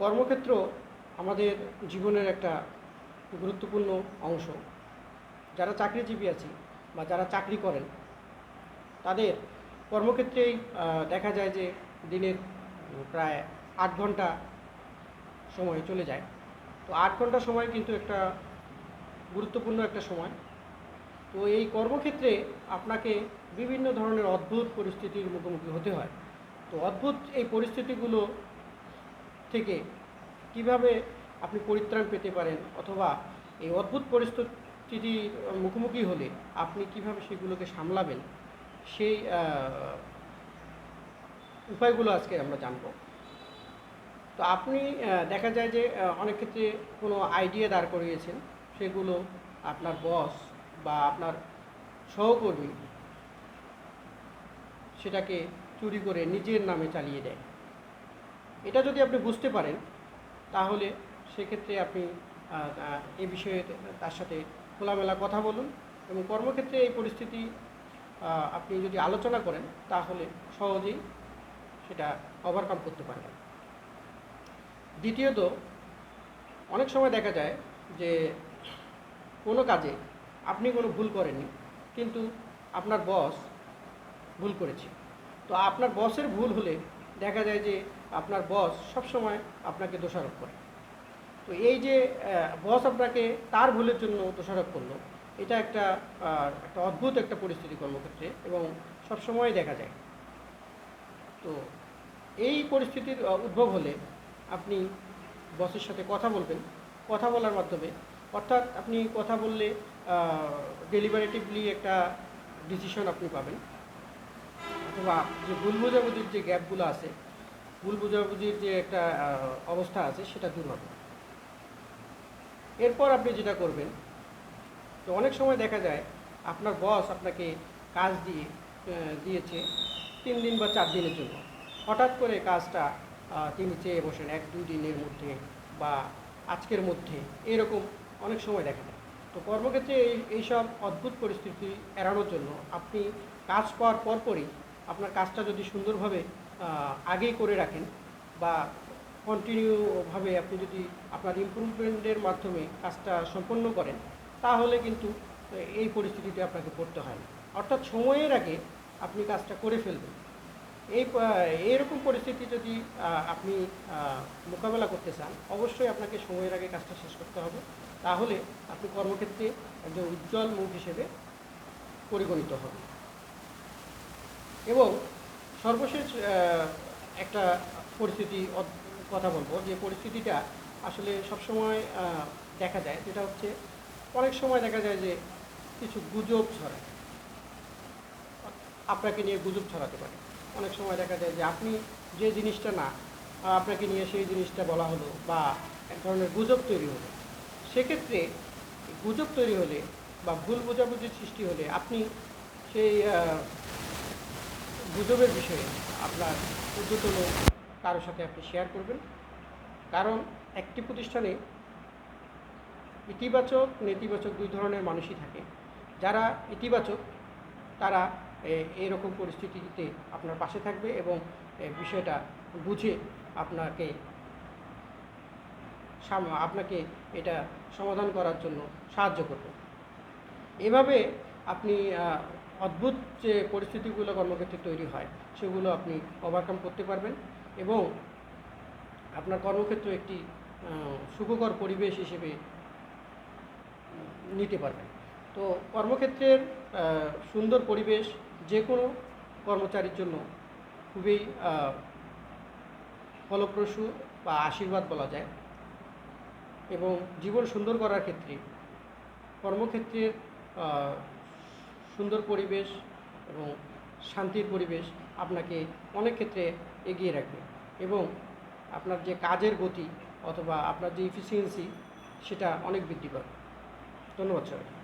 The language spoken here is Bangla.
কর্মক্ষেত্র আমাদের জীবনের একটা গুরুত্বপূর্ণ অংশ। যারা চাকরিজীবী আছে বা যারা চাকরি করেন, তাদের কর্মক্ষেত্রেই দেখা যায় যে দিনের প্রায় আট ঘণ্টা সময় চলে যায়। তো আট ঘণ্টা সময় কিন্তু একটা গুরুত্বপূর্ণ একটা সময়। তো এই কর্মক্ষেত্রে আপনাকে বিভিন্ন ধরনের অদ্ভুত পরিস্থিতির মুখোমুখি হতে হয়। তো অদ্ভুত এই পরিস্থিতিগুলো থেকে কীভাবে আপনি পরিত্রাণ পেতে পারেন অথবা এই অদ্ভুত পরিস্থিতির মুখোমুখি হলে আপনি কীভাবে সেগুলোকে সামলাবেন, সেই উপায়গুলো আজকে আমরা জানব। তো আপনি দেখা যায় যে অনেক ক্ষেত্রে কোনো আইডিয়া দাঁড় করিয়েছেন, সেগুলো আপনার বস বা আপনার সহকর্মী সেটাকে চুরি করে নিজের নামে চালিয়ে দেয়। এটা যদি আপনি বুঝতে পারেন, তাহলে সেক্ষেত্রে আপনি এ বিষয়ে তার সাথে খোলামেলা কথা বলুন এবং কর্মক্ষেত্রে এই পরিস্থিতি আপনি যদি আলোচনা করেন, তাহলে সহজেই সেটা ওভারকাম করতে পারবেন। দ্বিতীয়ত, অনেক সময় দেখা যায় যে কোনো কাজে আপনি কোনো ভুল করেননি, কিন্তু আপনার বস ভুল করেছে। তো আপনার বসের ভুল হলে দেখা যায় যে আপনার বস সবসময় আপনাকে দোষারোপ করে। তো এই যে বস আপনাকে তার ভুলের জন্য দোষারোপ করল, এটা একটা একটা অদ্ভুত একটা পরিস্থিতি কর্মক্ষেত্রে এবং সবসময় দেখা যায়। তো এই পরিস্থিতির উদ্ভব হলে আপনি বসের সাথে কথা বলবেন। কথা বলার মাধ্যমে, অর্থাৎ আপনি কথা বললে ডেলিভারেটিভলি একটা ডিসিশন আপনি পাবেন। অথবা যে ভুল বোঝাবুঝির যে গ্যাপগুলো আছে, ভুল বোঝাবুঝির যে একটা অবস্থা আছে, সেটা দূর হবে। এরপর আপনি যেটা করবেন, তো অনেক সময় দেখা যায়, আপনার বস আপনাকে কাজ দিয়ে দিয়েছে তিন দিন বা চার দিনের জন্য। হঠাৎ করে কাজটা তিনি চেয়ে বসেন এক, দুই দিনের মধ্যে বা আজকের মধ্যে, এরকম অনেক সময় দেখা যায়। তো কর্মক্ষেত্রে এই, এইসব অদ্ভুত পরিস্থিতি এড়ানোর জন্য আপনি কাজ পাওয়ার পরপরই আপনার কাজটা যদি সুন্দরভাবে আগেই করে রাখেন বা কন্টিনিউভাবে আপনি যদি আপনার ইমপ্রুভমেন্টের মাধ্যমে কাজটা সম্পন্ন করেন, তাহলে কিন্তু এই পরিস্থিতিতে আপনাকে পড়তে হয় অর্থাৎ সময়ের আগে আপনি কাজটা করে ফেলবেন। এই এইরকম পরিস্থিতি যদি আপনি মোকাবেলা করতে চান, অবশ্যই আপনাকে সময়ের আগে কাজটা শেষ করতে হবে। তাহলে আপনি কর্মক্ষেত্রে একজন উজ্জ্বল মুখ হিসেবে পরিগণিত হবেন। এবং সর্বশেষ একটা পরিস্থিতি কথা বলব যে পরিস্থিতিটা আসলে সবসময় দেখা যায়। যেটা হচ্ছে, অনেক সময় দেখা যায় যে কিছু গুজব ছড়ায়। আপনাকে নিয়ে গুজব ছড়াতে পারে। অনেক সময় দেখা যায় যে আপনি যে জিনিসটা না, আপনাকে নিয়ে সেই জিনিসটা বলা হলো বা এক ধরনের গুজব তৈরি হলো। সেক্ষেত্রে গুজব তৈরি হলে বা ভুল বোঝাবুঝির সৃষ্টি হলে আপনি সেই গুজবের বিষয়ে আপনার ঊর্ধ্বতন কারোর সাথে আপনি শেয়ার করবেন। কারণ একটি প্রতিষ্ঠানে ইতিবাচক, নেতিবাচক দুই ধরনের মানুষই থাকে। যারা ইতিবাচক, তারা এরকম পরিস্থিতিতে আপনার পাশে থাকবে এবং বিষয়টা বুঝে আপনাকে আপনাকে এটা সমাধান করার জন্য সাহায্য করবে। এভাবে আপনি অদ্ভুত যে পরিস্থিতিগুলো কর্মক্ষেত্রে তৈরি হয়, সেগুলো আপনি ওভারকাম করতে পারবেন এবং আপনার কর্মক্ষেত্র একটি সুখকর পরিবেশ হিসেবে নিতে পারবেন। তো কর্মক্ষেত্রের সুন্দর পরিবেশ যে কোনো কর্মচারীর জন্য খুবই ফলপ্রসূ বা আশীর্বাদ বলা যায় এবং জীবন সুন্দর করার ক্ষেত্রে কর্মক্ষেত্রের সুন্দর পরিবেশ এবং শান্তির পরিবেশ আপনাকে অনেক ক্ষেত্রে এগিয়ে রাখবে। এবং আপনার যে কাজের গতি অথবা আপনার যে ইফিসিয়েন্সি সেটা অনেক বৃদ্ধি পাবে। ধন্যবাদ সবাই